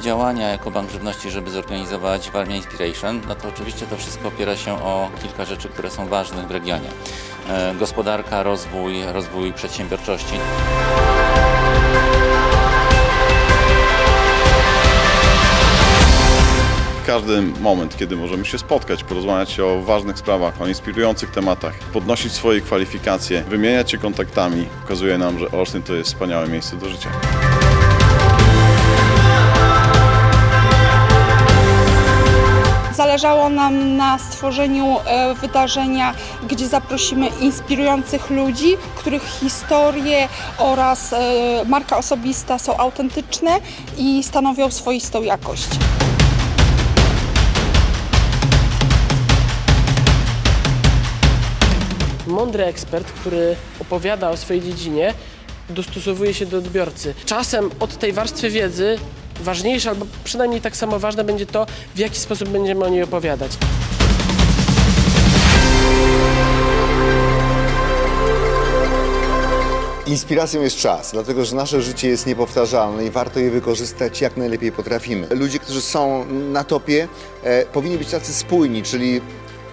działania jako Bank Żywności, żeby zorganizować Warmia Inspiration, no to oczywiście to wszystko opiera się o kilka rzeczy, które są ważne w regionie. E, Gospodarka, rozwój, rozwój przedsiębiorczości. Każdy moment, kiedy możemy się spotkać, porozmawiać o ważnych sprawach, o inspirujących tematach, podnosić swoje kwalifikacje, wymieniać się kontaktami, pokazuje nam, że Olsztyn to jest wspaniałe miejsce do życia. Zależało nam na stworzeniu e, wydarzenia, gdzie zaprosimy inspirujących ludzi, których historie oraz e, marka osobista są autentyczne i stanowią swoistą jakość. Mądry ekspert, który opowiada o swojej dziedzinie, dostosowuje się do odbiorcy. Czasem od tej warstwy wiedzy ważniejsze, albo przynajmniej tak samo ważne będzie to, w jaki sposób będziemy o niej opowiadać. Inspiracją jest czas, dlatego że nasze życie jest niepowtarzalne i warto je wykorzystać jak najlepiej potrafimy. Ludzie, którzy są na topie, e, powinni być tacy spójni, czyli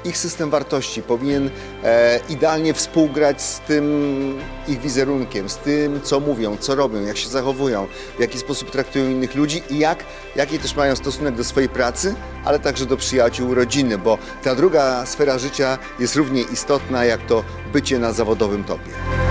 ich system wartości powinien e, idealnie współgrać z tym ich wizerunkiem, z tym, co mówią, co robią, jak się zachowują, w jaki sposób traktują innych ludzi i jak, jaki też mają stosunek do swojej pracy, ale także do przyjaciół, rodziny, bo ta druga sfera życia jest równie istotna jak to bycie na zawodowym topie.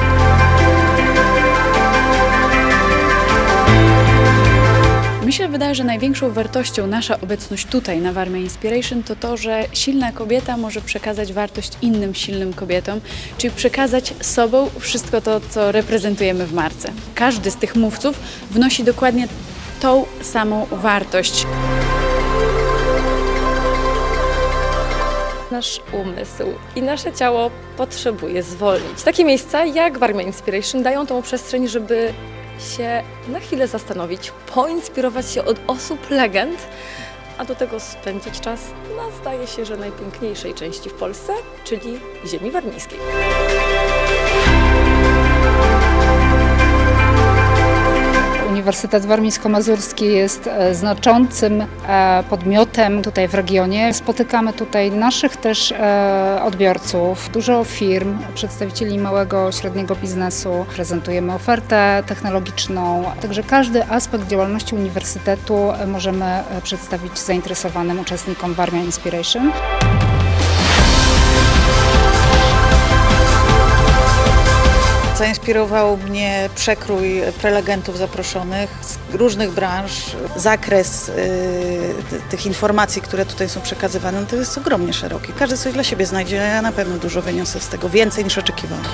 Mi się wydaje, że największą wartością nasza obecność tutaj na Warmia Inspiration to to, że silna kobieta może przekazać wartość innym silnym kobietom, czyli przekazać sobą wszystko to, co reprezentujemy w marce. Każdy z tych mówców wnosi dokładnie tą samą wartość. Nasz umysł i nasze ciało potrzebuje zwolnić. Takie miejsca jak Warmia Inspiration dają tą przestrzeń, żeby się na chwilę zastanowić, poinspirować się od osób legend, a do tego spędzić czas na zdaje się, że najpiękniejszej części w Polsce, czyli ziemi warmińskiej. Uniwersytet Warmińsko-Mazurski jest e, znaczącym e, podmiotem tutaj w regionie. Spotykamy tutaj naszych też e, odbiorców, dużo firm, przedstawicieli małego, średniego biznesu. Prezentujemy ofertę technologiczną, także każdy aspekt działalności uniwersytetu możemy przedstawić zainteresowanym uczestnikom Warmia Inspiration. Zainspirował mnie przekrój prelegentów zaproszonych z różnych branż, zakres y, ty- tych informacji, które tutaj są przekazywane, no to jest ogromnie szeroki. Każdy coś dla siebie znajdzie, a ja na pewno dużo wyniosę z tego, więcej niż oczekiwałam.